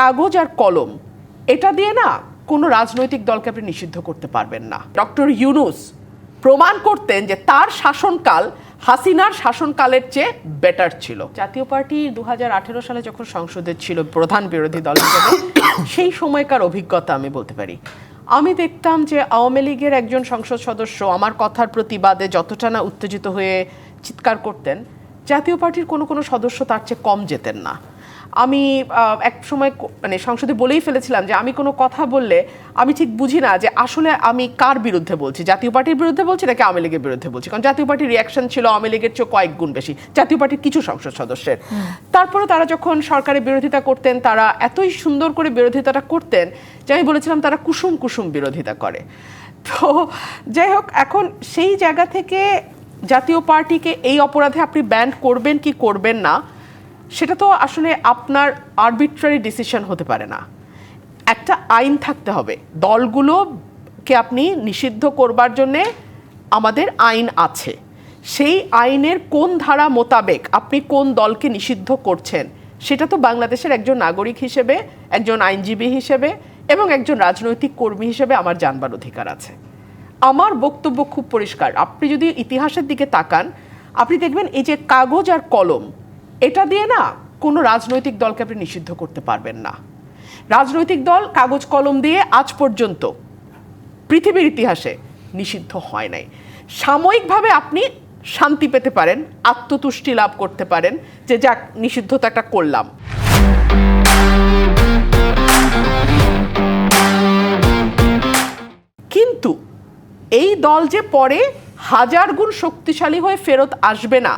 কাগজ আর কলম, এটা দিয়ে না কোনো রাজনৈতিক দলকে আপনি নিষিদ্ধ করতে পারবেন না। ডক্টর ইউনুস প্রমাণ করতেন যে তার শাসনকাল হাসিনার শাসনকালের চেয়ে বেটার ছিল। জাতীয় পার্টি দু হাজার আঠেরো সালে যখন সংসদে ছিল প্রধান বিরোধী দল হিসেবে, সেই সময়কার অভিজ্ঞতা আমি বলতে পারি। আমি দেখতাম যে আওয়ামী লীগের একজন সংসদ সদস্য আমার কথার প্রতিবাদে যতটা না উত্তেজিত হয়ে চিৎকার করতেন, জাতীয় পার্টির কোনো কোনো সদস্য তার চেয়ে কম যেতেন না। আমি এক সময় মানে সংসদে বলেই ফেলেছিলাম যে আমি কোনো কথা বললে আমি ঠিক বুঝি না যে আসলে আমি কার বিরুদ্ধে বলছি। জাতীয় পার্টির বিরুদ্ধে বলছি নাকি আওয়ামী লীগের বিরুদ্ধে বলছি? কারণ জাতীয় পার্টির রিয়াকশন ছিল আওয়ামী লীগের চেয়ে কয়েক গুণ বেশি। জাতীয় পার্টির কিছু সংসদ সদস্যের। তারপরে তারা যখন সরকারের বিরোধিতা করতেন তারা এতই সুন্দর করে বিরোধিতাটা করতেন যে আমি বলেছিলাম তারা কুসুম কুসুম বিরোধিতা করে। তো যাই হোক এখন সেই জায়গা থেকে জাতীয় পার্টিকে এই অপরাধে আপনি ব্যান করবেন কি করবেন না সেটা তো আসলে আপনার আরবিট্রারি ডিসিশন হতে পারে না। একটা আইন থাকতে হবে। দলগুলোকে আপনি নিষিদ্ধ করবার জন্যে আমাদের আইন আছে। সেই আইনের কোন ধারা মোতাবেক আপনি কোন দলকে নিষিদ্ধ করছেন, সেটা তো বাংলাদেশের একজন নাগরিক হিসেবে, একজন আইনজীবী হিসেবে এবং একজন রাজনৈতিক কর্মী হিসেবে আমার জানবার অধিকার আছে। আমার বক্তব্য খুব পরিষ্কার। আপনি যদি ইতিহাসের দিকে তাকান, আপনি দেখবেন এই যে কাগজ আর কলম এটা দিয়ে না কোনো রাজনৈতিক দলকে আপনি নিষিদ্ধ করতে পারবেন না। রাজনৈতিক দল কাগজ কলম দিয়ে আজ পর্যন্ত পৃথিবীর ইতিহাসে নিষিদ্ধ হয় নাই। সাময়িকভাবে আপনি শান্তি পেতে পারেন, আত্মতুষ্টি লাভ করতে পারেন, যে যাক নিষিদ্ধ তো একটা করলাম। কিন্তু এই দল যে পরে হাজার গুণ শক্তিশালী হয়ে ফেরত আসবে না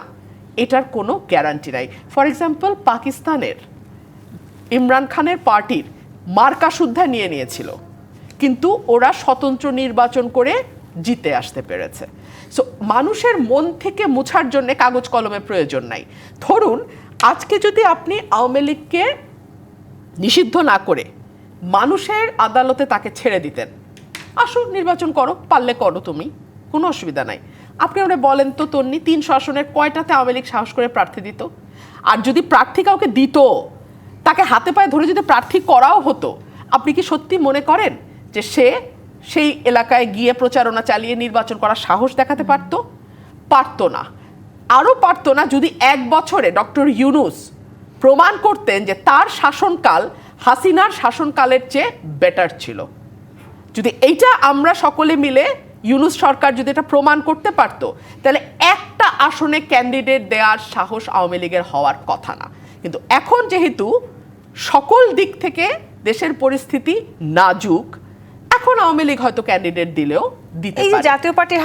এটার কোনো গ্যারান্টি নাই। ফর এক্সাম্পল পাকিস্তানের ইমরান খানের পার্টির মার্কা সুদ্ধা নিয়ে নিয়েছিল। কিন্তু ওরা স্বতন্ত্র নির্বাচন করে জিতে আসতে পেরেছে। সো মানুষের মন থেকে মুছার জন্য কাগজ কলমের প্রয়োজন নাই। ধরুন, আজকে যদি আপনি আওয়ামী লীগকে নিষিদ্ধ না করে মানুষের আদালতে তাকে ছেড়ে দিতেন। আসো নির্বাচন করো, পারলে করো তুমি। কোনো অসুবিধা নাই। আপনি আমরা বলেন তো, তন্নি, তিন আসনের কয়টাতে আওয়ামী লীগ সাহস করে প্রার্থী দিত? আর যদি প্রার্থী কাউকে দিত, তাকে হাতে পায়ে ধরে যদি প্রার্থী করাও হতো, আপনি কি সত্যি মনে করেন যে সে সেই এলাকায় গিয়ে প্রচারণা চালিয়ে নির্বাচন করার সাহস দেখাতে পারতো? পারতো না। আরও পারতো না যদি এক বছরে ডক্টর ইউনুস প্রমাণ করতেন যে তার শাসনকাল হাসিনার শাসনকালের চেয়ে বেটার ছিল। যদি এইটা আমরা সকলে মিলে ইউনুস সরকার যদি এটা প্রমাণ করতে পারত তাহলে একটা আসনে ক্যান্ডিডেট দেওয়ার সাহস আওয়ামী লীগের হওয়ার কথা না। কিন্তু এখন যেহেতু সকল দিক থেকে দেশের পরিস্থিতি নাজুক এখন আওয়ামী লীগ হয়তো ক্যান্ডিডেট দিলেও দিতে জাতীয় পার্টির হাত